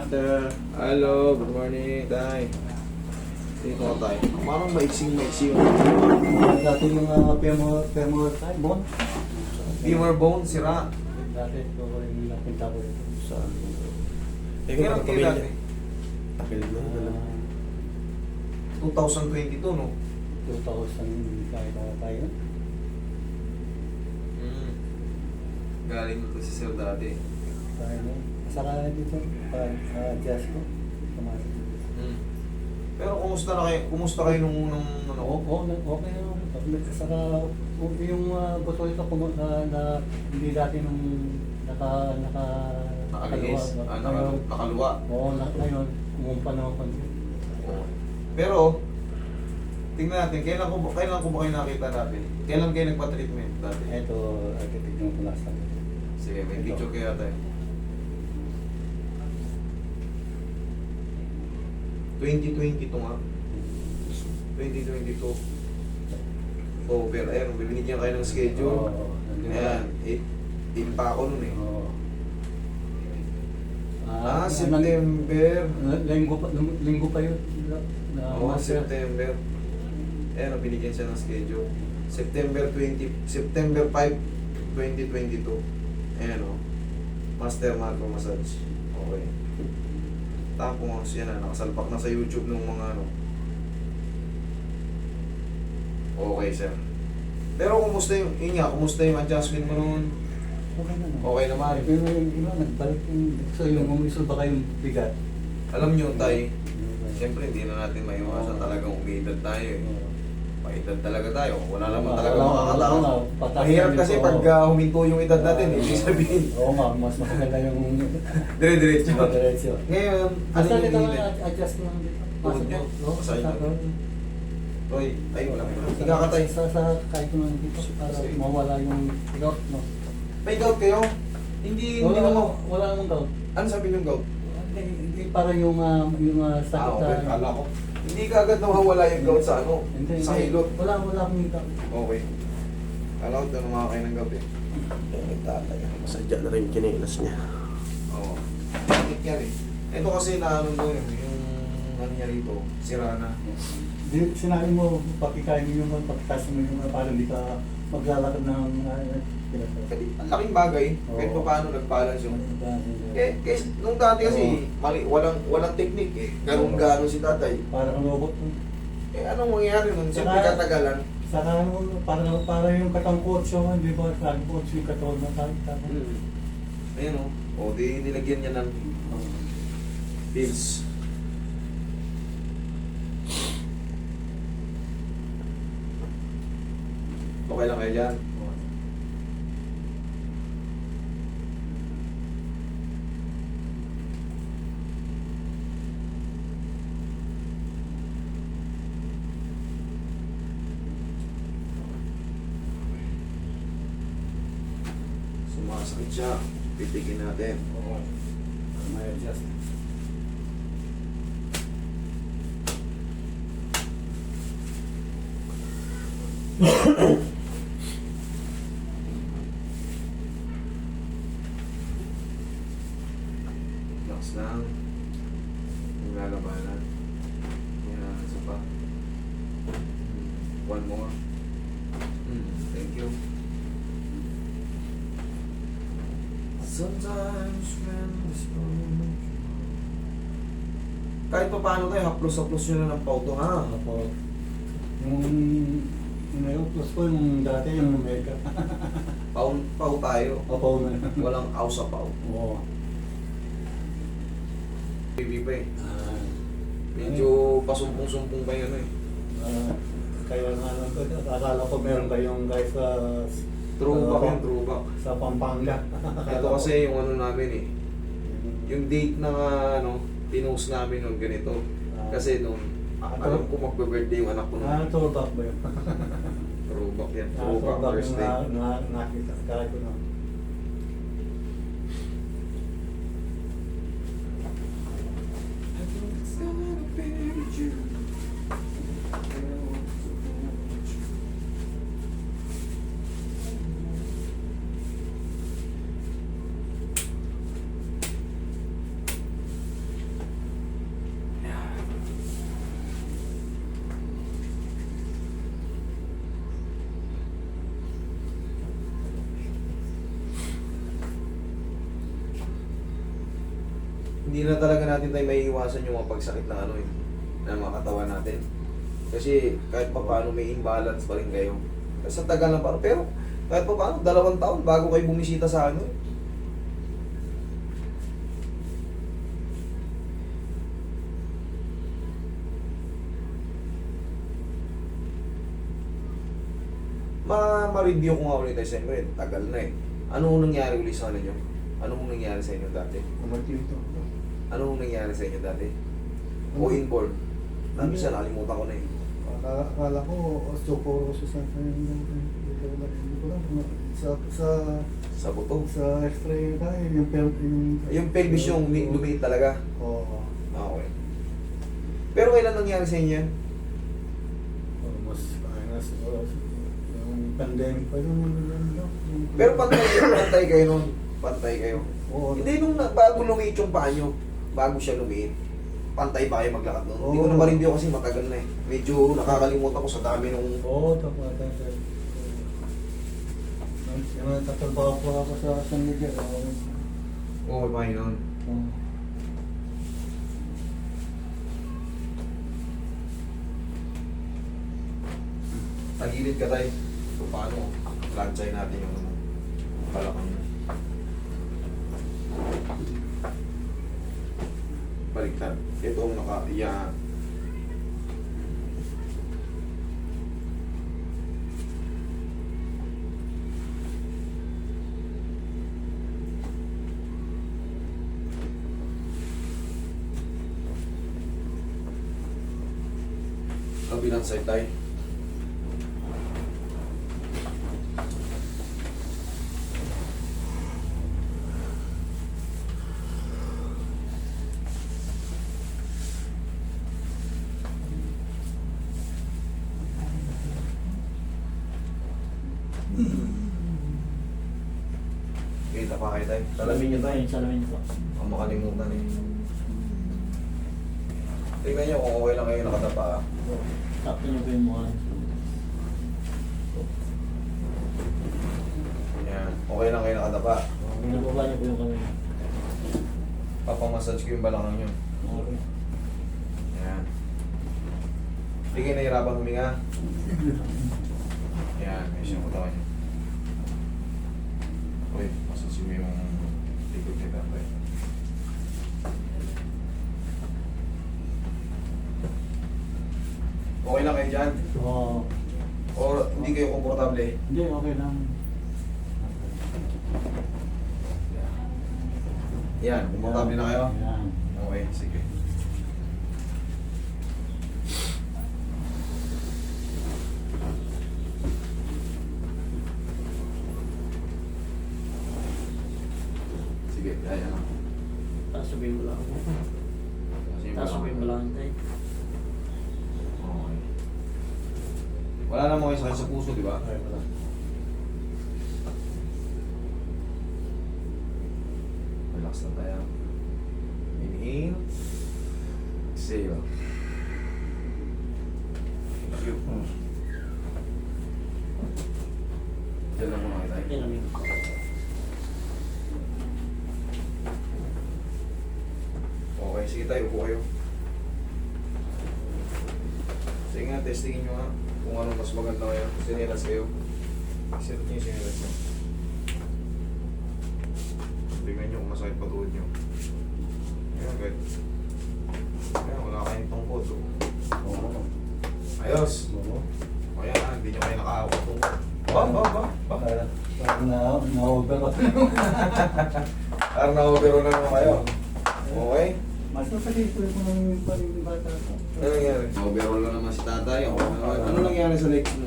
Master. Hello, good morning, Tay. Dito ka tayo. Parang maiksing-maiksi yung Dati yung uh, femur, femur side, bone. femur bone, sira. Dati ito ko yung napinta ko ito. Saan? Eh, Kailan kayo dati? Tagal na. Ah, 2022, no? 2000 kahit ako tayo. Mm. Galing to si Sir dati. Tayo na. Saka dito, pag uh, adjust ko. Pumasok. Mm. Pero kumusta na kayo? Kumusta kayo nung nung ano? Oo, oo, na- okay. Saka yung uh, buto ito kumu- na, na hindi dati nung naka naka Nakaliis, kaliwa. ah, naka, nakaluwa. Oo, na, ngayon, kumumpa naman konti. Oo. Pero, tingnan natin, kailan ko, kailan ko ba kayo nakita dati? Kailan kayo nagpa-treatment dati? Ito, arkitekto ko last time. Sige, may Ito. picture kayo tayo. 2022 nga. 2022. Over. Ayan, binigyan kayo ng schedule. Oo, nandun Ayan, na. 8 pa ako nun eh. Oo. Ah, ano- September. Linggo pa, linggo pa yun. Na, Oo, master. September. Ayan, oh, binigyan siya ng schedule. September 20, September 5, 2022. Ayan o. Master Macro Massage. Okay. Tapos yan na, nakasalpak na sa YouTube ng mga ano. Okay, sir. Pero kumusta yung, yun nga, kumusta yung adjustment mo noon? Okay naman. Okay naman. Pero yung iba, nagbalik yung, so yung umisul ba kayong bigat? Alam nyo, tay, siyempre hindi na natin maiwasan talagang umidad tayo eh. Oo. Paedad talaga tayo. Wala naman Wala, talaga wala, makakatao. wala, pataas Mahirap kasi pag uh, huminto yung edad natin, Oo. ibig sabihin, Oo nga, mas maganda yung dire-diretso. diretso. Ngayon, ano yung nga, adjust lang dito. Pasok niyo? mo. Oo, Basahin sa- niyo? Toy, ay wala ka tayo. Sa, sa, kahit naman dito, para mawala yung gout, no? May gout kayo? Hindi, hindi Wala, naman. wala namang gout. Ano sabi ng gout? Hindi, hindi para yung, ah, yung ah, Ah, sakit okay. na- Kala ko. Hindi ka agad nawawala yung gout sa ano? Hindi, Sa hindi. hilot. Wala, wala akong gout. Okay. Kala ko doon makakain ng gout eh. Nagtatay. Masadya na rin yung kinilas niya. Oo. Bakit yan eh? Ito kasi na ano mo yun, yung ano niya rito, sira na. Di, sinabi mo, pakikain mo yung pakikasin mo yung para hindi ka maglalakad ng uh, Kasi ang laking bagay, Oo. kahit pa paano nag-balance yung Eh, eh, nung dati kasi, mali, walang, walang technique eh. Ganun gano'n si tatay. para kang robot. Eh, anong mangyayari nun? Siyempre Saka- katagalan. Saka ano, para, para yung katang kotse mo, di ba? Lagi kotse yung katawan na tayo. Hmm. Ayun o. O, di nilagyan niya ng pills. Okay lang kayo dyan. Sumasakit siya. Pipigin natin. Oo. May adjust. Relax lang. Yung lalabanan. Yan, isa pa. One more. Mm, thank you. Sometimes when the storm Kahit pa paano tayo, haplos-haplos nyo na ng pauto ha. Ako, yung yung plus ko, yung dati yung Omega. Pau, pau tayo. Opo na. Walang aw sa pau. Oo. Baby pa eh. Ah, Medyo pasumpong-sumpong pa yun eh. ah, kaya nga lang ko, akala ko meron kayong guys sa Throwback yan, throwback. sa Pampanga. Ito kasi yung ano namin eh. Yung date na ano, pinost namin nung ganito. Ah. Kasi nung Ah, alam ko magbe-birthday yung anak ko Ah, throwback ba yun? throwback yan. Ah, Throwback throwback birthday. na, na, nakita. Kaya ko na. Hindi na talaga natin tayo may iwasan yung mga pagsakit ng ano eh, ng mga katawan natin. Kasi kahit pa paano may imbalance pa rin kayo. Sa tagal na parang, pero kahit pa paano, dalawang taon bago kayo bumisita sa ano eh. Ma ma-review ko nga ulit tayo sa inyo eh. Tagal na eh. Ano nangyari ulit sa ano Ano nangyari sa inyo dati? Kumatin ito. Ano nangyari sa inyo dati? O inborn? Dami siya, nakalimutan ko na eh. Akala, ko osteoporosis ko lang. Sa, sa, Sa buto. sa x-ray na yung, pel- yung, Yung pelvis yung lumi- lumiit talaga. Oo. Ah, okay. Pero kailan nangyari sa inyo yan? Almost, nas, uh, yung pandemic pa yun. yun, yun, yun, yun. Pero pantay, pantay kayo nun. Pantay kayo. Oo. Hindi nung na- bago lumiit yung paa nyo. Bago siya lumiit. Pantay ba kayo maglakad nun? Hindi ko Oo. na ma-review kasi matagal na eh. Medyo nakakalimutan ko sa dami nung... Oo, tapos natin. Yung nagtatrabaho po ako sa San Miguel. Oo. Oo, oh, may nun. Oo. Tagilid ka tayo. So, paano? Lansay natin yung balakang nyo. Baliktad. Ito ang naka-iya. Kabilang side tayo. Kita pa kayo tayo. Salamin nyo tayo. Salamin po. Ang makalimutan eh. Tingnan nyo kung okay lang kayo nakatapa. ah. Sakto niyo po yung mukha. Yan. Okay lang kayo nakatapa. Nababa niyo po yung kamay. Papamassage ko yung balakang nyo. Okay. Yan. Hindi kayo nahihirapan huminga. Yan. May siyang katawan nyo. Uy, massage mo yung likod ni tatay. Okay lang kayo dyan? Oo. O hindi kayo komportable? Hindi, okay lang. Yan, komportable na kayo? Yan. Okay, sige. Sige, kaya na. Tapos sabihin mo lang. Yung Tapos sabihin mo lang tayo. Okay. Wala namang kayo sakit sa puso, di ba? Okay, wala. Relax lang tayo. Inhale. Exhale. Thank you. Diyan lang muna tayo. Yan ang yung- Okay, sige tayo, upo kayo. Sige nga, testingin nyo nga kung anong mas maganda kayo. Sinelas kayo. Sinet nyo yung sinelas nyo. Tingnan nyo kung masakit pa tuhod nyo. Ayan, good. Ayan, wala kayong tungkod. So. Oo. Ayos. Oo. O yan, ah, hindi nyo kayo nakahawak tungkod. Ba, ba, ba, ba. Parang na, na-over. Parang na-overo na naman kayo. Okay? Mas masakit ko yung mga bata ko. Ano nangyari? Na-overall na naman si tatay. Ano, ano nangyari sa legs mo?